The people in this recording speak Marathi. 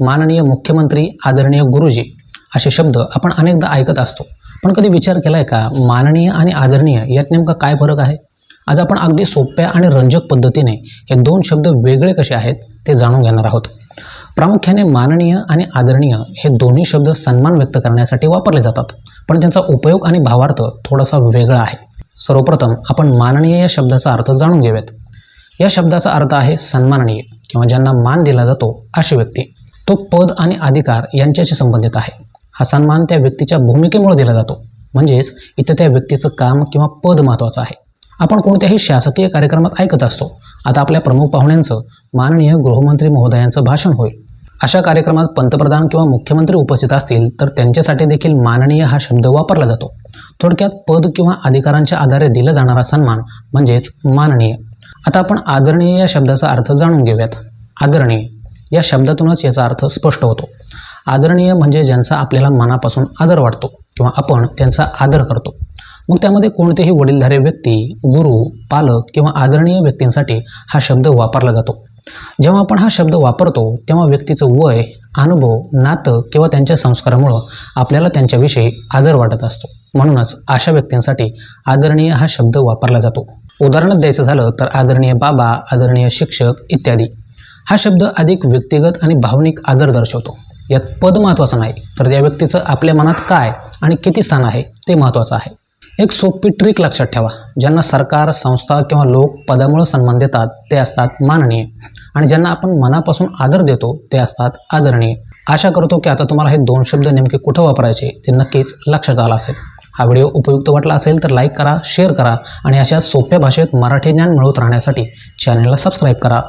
माननीय मुख्यमंत्री आदरणीय गुरुजी असे शब्द आपण अनेकदा ऐकत असतो. पण कधी विचार केलाय का? माननीय आणि आदरणीय यात नेमका काय फरक आहे? आज आपण अगदी सोप्या आणि रंजक पद्धतीने हे दोन शब्द वेगळे कसे आहेत ते जाणून घेणार आहोत. प्रामुख्याने माननीय आणि आदरणीय हे दोन्ही शब्द सन्मान व्यक्त करण्यासाठी वापरले जातात. पण त्यांचा उपयोग आणि भावार्थ थोडासा वेगळा आहे. सर्वप्रथम आपण माननीय या शब्दाचा अर्थ जाणून घेऊयात. या शब्दाचा अर्थ आहे सन्माननीय किंवा ज्यांना मान दिला जातो अशी व्यक्ती. तो पद आणि अधिकार यांच्याशी संबंधित आहे. हा सन्मान त्या व्यक्तीच्या भूमिकेमुळे दिला जातो. म्हणजेच इथं त्या व्यक्तीचं काम किंवा पद महत्त्वाचं आहे. आपण कोणत्याही शासकीय कार्यक्रमात ऐकत असतो. आता आपल्या प्रमुख पाहुण्यांचं माननीय गृहमंत्री महोदयांचं भाषण होईल. अशा कार्यक्रमात पंतप्रधान किंवा मुख्यमंत्री उपस्थित असतील तर त्यांच्यासाठी देखील माननीय हा शब्द वापरला जातो. थोडक्यात पद किंवा अधिकारांच्या आधारे दिला जाणारा सन्मान म्हणजेच माननीय. आता आपण आदरणीय या शब्दाचा अर्थ जाणून घेऊयात. आदरणीय. या शब्दातूनच याचा अर्थ स्पष्ट होतो. आदरणीय म्हणजे ज्यांचा आपल्याला मनापासून आदर वाटतो किंवा आपण त्यांचा आदर करतो. मग त्यामध्ये कोणतेही वडीलधारे व्यक्ती गुरु पालक किंवा आदरणीय व्यक्तींसाठी हा शब्द वापरला जातो. जेव्हा आपण हा शब्द वापरतो तेव्हा व्यक्तीचं वय अनुभव नातं किंवा त्यांच्या संस्कारामुळं आपल्याला त्यांच्याविषयी आदर वाटत असतो. म्हणूनच अशा व्यक्तींसाठी आदरणीय हा शब्द वापरला जातो. उदाहरण द्यायचं झालं तर आदरणीय बाबा आदरणीय शिक्षक इत्यादी. हा शब्द अधिक व्यक्तिगत आणि भावनिक आदर दर्शवतो. यात पद महत्त्वाचं नाही तर त्या व्यक्तीचं आपल्या मनात काय आणि किती स्थान आहे ते महत्त्वाचं आहे. एक सोपी ट्रिक लक्षात ठेवा ज्यांना सरकार संस्था किंवा लोक पदामुळे सन्मान देतात ते असतात माननीय. आणि ज्यांना आपण मनापासून आदर देतो ते असतात आदरणीय. आशा करतो की आता तुम्हाला हे दोन शब्द नेमके कुठं वापरायचे ते नक्कीच लक्षात आलं असेल. हा व्हिडिओ उपयुक्त वाटला असेल तर लाईक करा शेअर करा आणि अशा सोप्या भाषेत मराठी ज्ञान मिळवत राहण्यासाठी चॅनलला सबस्क्राईब करा.